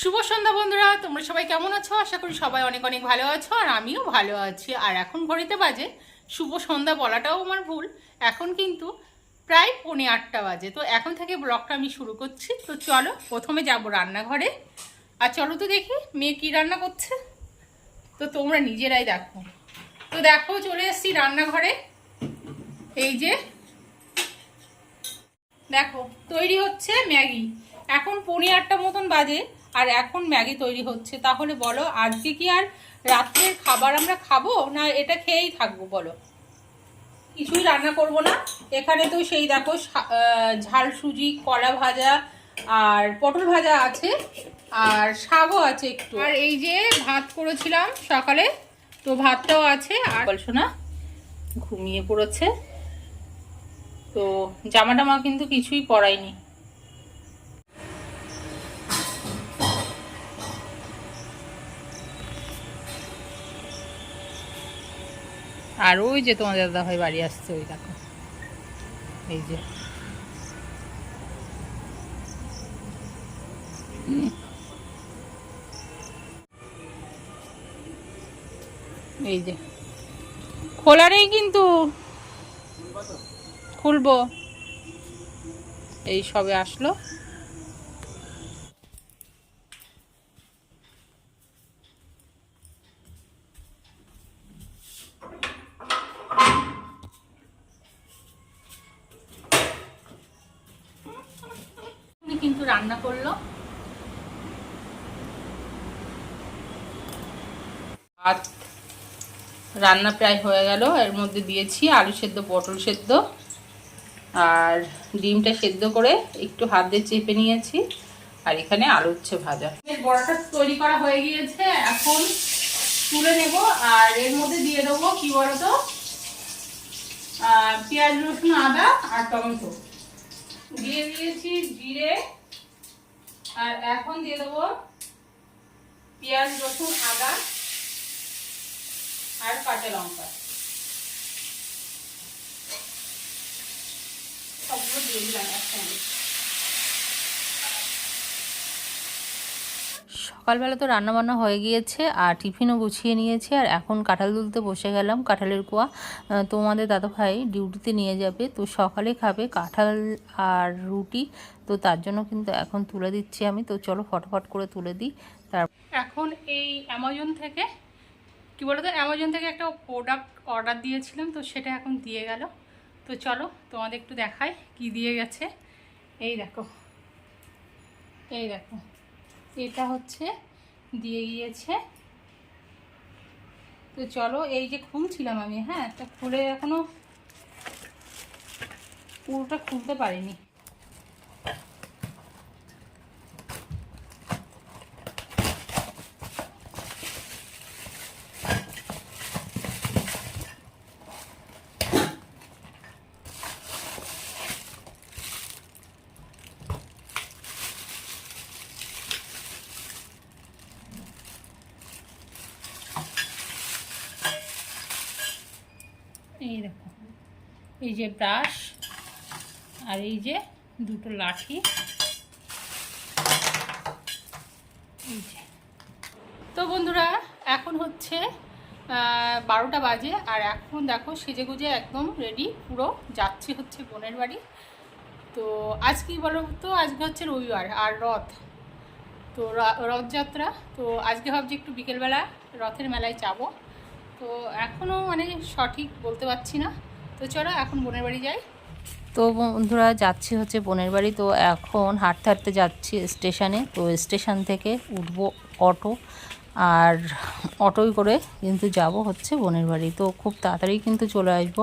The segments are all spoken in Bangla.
শুভ সন্ধ্যা বন্ধুরা, তোমরা সবাই কেমন আছো? আশা করি সবাই অনেক অনেক ভালো আছো, আর আমিও ভালো আছি। আর এখন ঘড়িতে বাজে, শুভ সন্ধ্যা বলাটাও আমার ভুল। এখন কিন্তু প্রায় পৌনে আটটা বাজে, তো এখন থেকে ব্লগটা আমি শুরু করছি। তো চলো, প্রথমে যাব রান্নাঘরে। আর চলো তো দেখি, মেয়ে কী রান্না করছে? তো তোমরা নিজেরাই দেখো। তো দেখো, চলে এসেছি রান্নাঘরে। এই যে, দেখো, তৈরি হচ্ছে ম্যাগি। এখন পৌনে আটটা মতন বাজে। আর এখন ম্যাগি তৈরি হচ্ছে। তাহলে বলো আজকে কি আর রাত্রের খাবার আমরা খাব না এটা খেয়েই থাকব বলো? কিছুই রান্না করব না। এখানে তো সেই দেখো ঝাল সুজি কলা ভাজা আর পটল ভাজা আছে আর শাকও আছে একটু। আর এই যে ভাত করেছিলাম সকালে তো ভাতটাও আছে আর বলছো না ঘুমিয়ে পড়েছে। তো জামা টামা কিন্তু কিছুই পরাইনি আর ওই যে তোমাদের দাদা ভাই বাড়ি আসছে, ওই দেখো। এই যে। এই যে। খোলা নেই কিন্তু। খুলবো। এই সবে আসলো। কিন্তু রান্না করল। ভাত রান্না প্রায় হয়ে গেল। এর মধ্যে দিয়েছি আলু সেদ্ধ, পটল সেদ্ধ। আর ডিমটা সেদ্ধ করে একটু হাত দিয়ে চেপে নিয়েছি। আর এখানে আলু হচ্ছে ভাজা। বড়াটা তৈরি করা হয়ে গিয়েছে। এখন তুলে নেব। আর এর মধ্যে দিয়ে দেবো কি বলতো? পেঁয়াজ, রসুন, আদা আর টমেটো। দিয়ে দিয়েছি জিরে, আর এখন দিয়ে দেবো পেঁয়াজ, রসুন, আদা আর কাঁচা লঙ্কা। সবগুলো দিয়ে দিলাম একসঙ্গে। সকালবেলা তো রান্নাবান্না হয়ে গিয়েছে, আর টিফিনও গুছিয়ে নিয়েছি, আর এখন কাঁঠাল তুলতে বসে গেলাম। কাঁঠালের কুয়া তোমাদের দাদাভাই ডিউটিতে নিয়ে যাবে, তো সকালে খাবে কাঁঠাল আর রুটি, তো তার জন্য কিন্তু এখন তুলে দিচ্ছি আমি। তো চলো ফটাফট করে তুলে দিই। তার এখন এই অ্যামাজন থেকে, কি বলতো অ্যামাজন থেকে একটা প্রোডাক্ট অর্ডার দিয়েছিলাম, তো সেটা এখন দিয়ে গেল। তো চলো তোমাদের একটু দেখাই কি দিয়ে গেছে। এই দেখো এই দেখো। এটা হচ্ছে দিয়ে গিয়েছে। তো চলো, এই যে খুলছিলাম আমি হ্যাঁ তা খুলে এখনও পুরোটা খুলতে পারিনি। এই দেখো এই যে ব্রাশ আর এই যে দুটো লাঠি। এই যে। তো বন্ধুরা, এখন হচ্ছে বারোটা বাজে আর এখন দেখো সেজে গুজে একদম রেডি পুরো যাচ্ছি হচ্ছে বোনের বাড়ি। তো আজ কি বলো তো? আজকে হচ্ছে রবিবার আর রথ। তো রথযাত্রা। তো আজকে ভাবছি একটু বিকেলবেলা রথের মেলায় যাব। তো এখনও মানে সঠিক বলতে পারছি না। তো চলো এখন বোনের বাড়ি যাই। তো বন্ধুরা, যাচ্ছি হচ্ছে বোনের বাড়ি। তো এখন হাঁটতে হাঁটতে যাচ্ছি স্টেশনে। তো স্টেশন থেকে উঠবো অটো। আর অটোই করে কিন্তু যাব হচ্ছে বোনের বাড়ি। তো খুব তাড়াতাড়ি কিন্তু চলে আসব।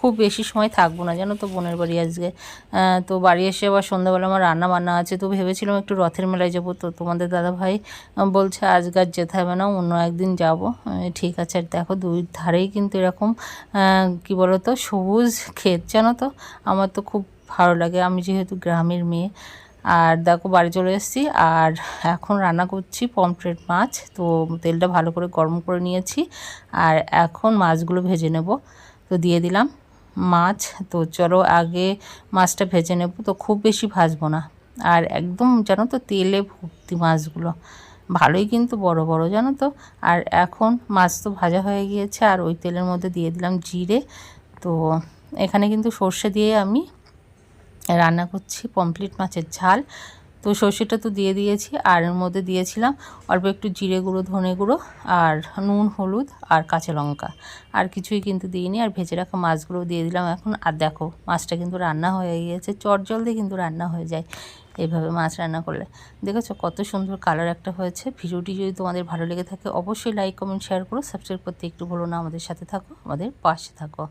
খুব বেশি সময় থাকব না, জানো তো বোনের বাড়ি আজকে। তো বাড়ি এসে আবার সন্ধ্যাবেলা আমার রান্না বান্না আছে। তো ভেবেছিলাম একটু রথের মেলায় যাব। তো তোমাদের দাদা ভাই বলছে আজকে আর যেতে হবে না, অন্য একদিন যাব। ঠিক আছে, আর দেখো দুই ধারেই কিন্তু এরকম কি বলো তো সবুজ ক্ষেত, জানো তো। আমার তো খুব ভালো লাগে। আমি যেহেতু গ্রামের মেয়ে আর দেখো বাড়ি চলে এসেছি। আর এখন রান্না করছি পমফ্রেট মাছ। তো তেলটা ভালো করে গরম করে নিয়েছি। আর এখন মাছগুলো ভেজে নেব। তো দিয়ে দিলাম মাছ। তো চলো আগে মাছটা ভেজে নেব। তো খুব বেশি ভাজবো না। আর একদম জানো তো তেলে ভর্তি মাছগুলো। ভালোই কিন্তু বড় বড় জানো তো। আর এখন মাছ তো ভাজা হয়ে গিয়েছে। আর ওই তেলের মধ্যে দিয়ে দিলাম জিরে। তো এখানে কিন্তু সর্ষে দিয়ে আমি রান্না করছি পমপ্লেট মাছের ঝাল। তো সর্ষেটা তো দিয়ে দিয়েছি, আর এর মধ্যে দিয়েছিলাম অল্প একটু জিরে গুঁড়ো, ধনে গুঁড়ো, আর নুন, হলুদ, আর কাঁচা লঙ্কা। আর কিছুই কিন্তু দিইনি, আর ভেজে রাখা মাছগুলো দিয়ে দিলাম এখন। আর দেখো, মাছটা কিন্তু রান্না হয়ে গিয়েছে, চট জল দিয়ে কিন্তু রান্না হয়ে যায় এইভাবে মাছ রান্না করলে। দেখেছ কত সুন্দর কালার একটা হয়েছে। ভিডিওটি যদি তোমাদের ভালো লেগে থাকে, অবশ্যই লাইক কমেন্ট শেয়ার করো। সাবস্ক্রাইব করতে একটু বলো না, আমাদের সাথে থাকো, আমাদের পাশে থাকো।